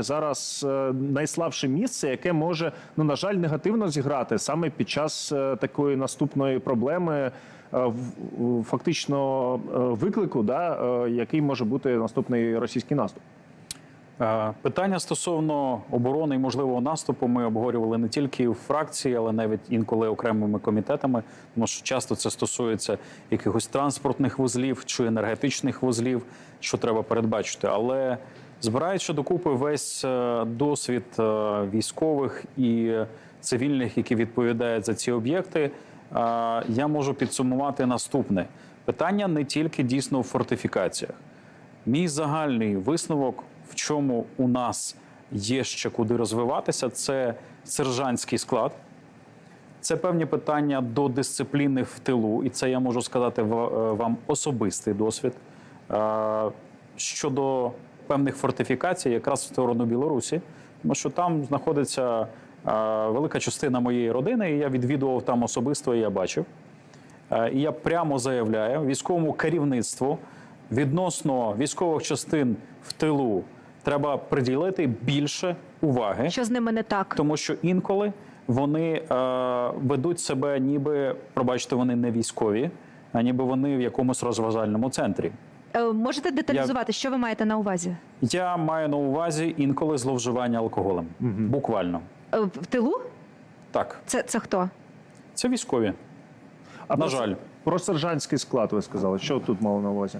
зараз е, найслабше місце, яке може ну на жаль негативно зіграти саме під час е, такої наступної проблеми. е, Фактично виклику, да, який може бути наступний російський наступ. Питання стосовно оборони і можливого наступу ми обговорювали не тільки в фракції, але навіть інколи окремими комітетами, тому що часто це стосується якихось транспортних вузлів чи енергетичних вузлів, що треба передбачити. Але збираючи докупи весь е, досвід е, військових і цивільних, які відповідають за ці об'єкти, е, я можу підсумувати наступне питання не тільки дійсно в фортифікаціях. Мій загальний висновок, в чому у нас є ще куди розвиватися, це сержантський склад. Це певні питання до дисципліни в тилу, і це я можу сказати вам особистий досвід. Щодо певних фортифікацій, якраз в сторону Білорусі, тому що там знаходиться велика частина моєї родини, і я відвідував там особисто, і я бачив. Е, І я прямо заявляю військовому керівництву відносно військових частин в тилу треба приділити більше уваги, Що з ними не так? тому що інколи вони е, ведуть себе, ніби пробачте, вони не військові, а ніби вони в якомусь розважальному центрі. Е, Можете деталізувати, що ви маєте на увазі? Я маю на увазі інколи зловживання алкоголем. Буквально Е, В тилу? так. Це, це хто? Це військові. А На про- жаль. про сержантський склад ви сказали. Що тут мало на увазі?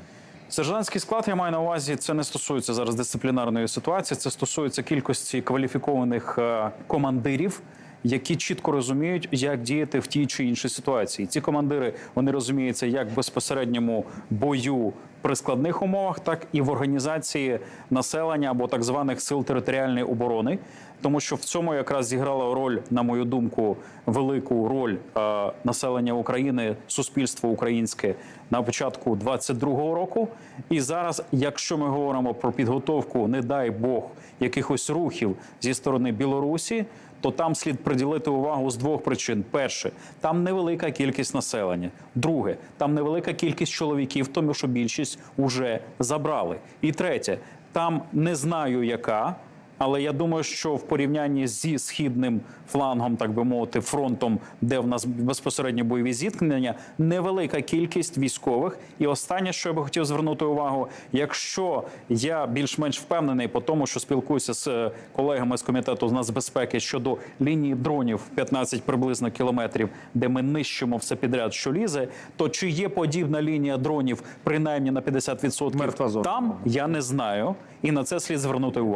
Сержантський склад я маю на увазі. Це не стосується зараз дисциплінарної ситуації. Це стосується кількості кваліфікованих е, командирів, які чітко розуміють, як діяти в тій чи іншій ситуації. Ці командири вони розуміються як в безпосередньому бою при складних умовах, так і в організації населення або так званих сил територіальної оборони. Тому що в цьому якраз зіграла роль, на мою думку, велику роль е, населення України, суспільство українське на початку 22-го року. І зараз, якщо ми говоримо про підготовку, не дай Бог, якихось рухів зі сторони Білорусі, то там слід приділити увагу з двох причин: перше, там невелика кількість населення. Друге, там невелика кількість чоловіків, тому що більшість уже забрали. І третє, там не знаю яка. Але я думаю, що в порівнянні зі східним флангом, так би мовити, фронтом, де в нас безпосередньо бойові зіткнення, невелика кількість військових. І останнє, що я би хотів звернути увагу, якщо я більш-менш впевнений по тому, що спілкуюся з е, колегами з комітету з нацбезпеки щодо лінії дронів 15 приблизно кілометрів, де ми нищимо все підряд, що лізе, то чи є подібна лінія дронів принаймні на 50% Мертва зона. там, я не знаю, і на це слід звернути увагу.